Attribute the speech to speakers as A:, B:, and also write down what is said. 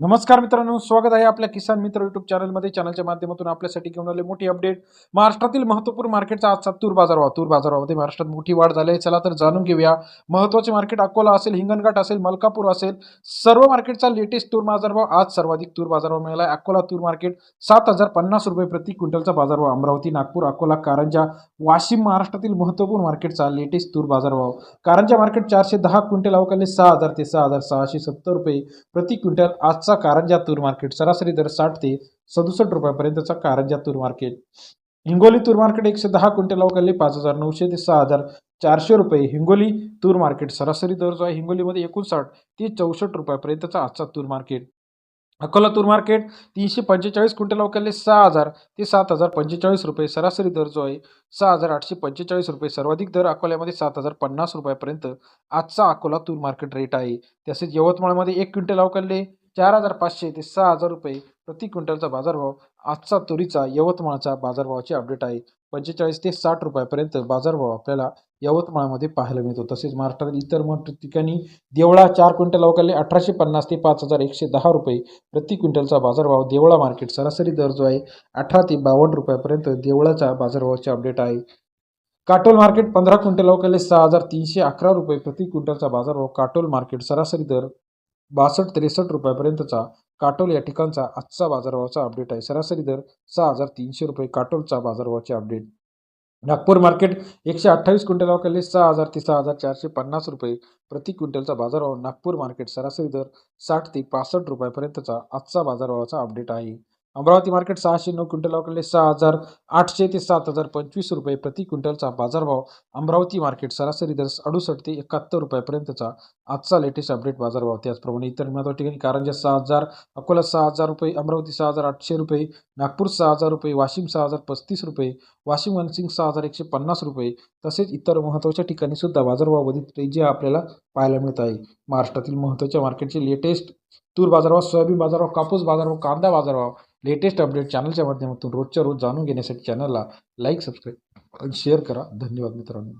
A: नमस्कार मित्रांनो स्वागत आहे आपल्या किसान मित्र युट्यूब चॅनलमध्ये चॅनलच्या माध्यमातून आपल्यासाठी घेऊन आले मोठी अपडेट महाराष्ट्रातील महत्त्वपूर्ण मार्केटचा आजचा तूर बाजार व्हा तूर बाजारामध्ये महाराष्ट्रात मोठी वाढ झाली आहे. चला तर जाणून घेऊया. महत्त्वाचे मार्केट अकोला असेल हिंगणघाट असेल मलकापूर असेल सर्व मार्केटचा लेटेस्ट तूर बाजारभाव आज सर्वाधिक तूर बाजारभाव मिळाला आहे. अकोला तूर मार्केट सात हजार पन्नास रुपये प्रति क्विंटलचा बाजारभाव अमरावती नागपूर अकोला कारंजा वाशिम महाराष्ट्रातील महत्त्वपूर्ण मार्केटचा लेटेस्ट तूर बाजारभाव कारंजा मार्केट चारशे दहा क्विंटल अवकाले सहा हजार ते सहा हजार सहाशे सत्तर रुपये प्रति क्विंटल. आज आजचा कारंजा तूर मार्केट सरासरी दर साठ ते सदुसष्ट रुपयापर्यंतचा कारंजा तूर मार्केट. हिंगोली तूर मार्केट एकशे दहा क्विंटल अवकाले पाच हजार नऊशे ते सहा हजार चारशे रुपये. हिंगोली तूर मार्केट सरासरी दर जो आहे हिंगोलीमध्ये एकोणसाठ ते चौसष्ट रुपयापर्यंतचा आजचा तूर मार्केट. अकोला तूर मार्केट तीनशे पंचेचाळीस क्विंटल अवकाले सहा हजार ते सात हजार पंचेचाळीस रुपये सरासरी दर जो आहे सहा हजार आठशे पंचेचाळीस रुपये सर्वाधिक दर अकोल्यामध्ये सात हजार पन्नास रुपयापर्यंत आजचा अकोला तूर मार्केट रेट आहे. तसेच यवतमाळमध्ये एक क्विंटल अवकाले चार हजार पाचशे ते सहा हजार रुपये प्रति क्विंटलचा बाजारभाव. आजचा तुरीचा यवतमाळचा बाजारभावाची अपडेट आहे. पंचेचाळीस ते साठ रुपयापर्यंत बाजारभाव आपल्याला यवतमाळमध्ये पाहायला मिळतो. तसेच महाराष्ट्रातील इतर मोठ्या ठिकाणी देवळा चार क्विंटल अवकाले अठराशे पन्नास ते पाच हजार एकशे दहा रुपये प्रति क्विंटलचा बाजारभाव. देवळा मार्केट सरासरी दर जो आहे अठरा ते बावन्न रुपयापर्यंत देवळाचा बाजारभावाची अपडेट आहे. काटोल मार्केट पंधरा क्विंटल अवकाले सहा हजार तीनशे अकरा रुपये प्रति क्विंटलचा बाजारभाव. काटोल मार्केट सरासरी दर बासष्ट त्रेसष्ट रुपयापर्यंतचा काटोल या ठिकाणचा आजचा बाजारभावाचा अपडेट आहे. सरासरी दर सहा हजार तीनशे रुपये काटोलचा बाजारभावाचे अपडेट नागपूर मार्केट एकशे अठ्ठावीस क्विंटल अवकाले सहा हजार ते सहा हजार चारशे पन्नास रुपये प्रति क्विंटलचा बाजारभाव. नागपूर मार्केट सरासरी दर साठ ते पासष्ट रुपयापर्यंतचा आजचा बाजारभावाचा अपडेट आहे. अमरावती मार्केट सहाशे नऊ क्विंटल अवकाले सहा हजार आठशे ते सात हजार पंचवीस रुपये प्रति क्विंटलचा बाजारभाव. अमरावती मार्केट सरासरी दर अडुसष्ट ते एकाहत्तर रुपयापर्यंतचा आजचा लेटेस्ट अपडेट बाजारभाव. त्याचप्रमाणे इतर महत्त्वाच्या ठिकाणी कारंजा सहा हजार अकोला सहा हजार रुपये अमरावती सहा हजार आठशे रुपये नागपूर सहा हजार रुपये वाशिम सहा हजार पस्तीस रुपये वाशिम वनसिंग सहा हजार एकशे पन्नास रुपये तसेच इतर महत्त्वाच्या ठिकाणी सुद्धा बाजारभावामध्ये जे आपल्याला पाहायला मिळत आहे. महाराष्ट्रातील महत्त्वाच्या मार्केटचे लेटेस्ट तूर बाजारभाव सोयाबीन बाजारभाव कापूस बाजारभाव कांदा बाजारभाव लेटेस्ट अपडेट चॅनलच्या माध्यमातून रोजच्या रोज जाणून घेण्यासाठी चॅनलला लाईक सबस्क्राईब आणि शेअर करा. धन्यवाद मित्रांनो.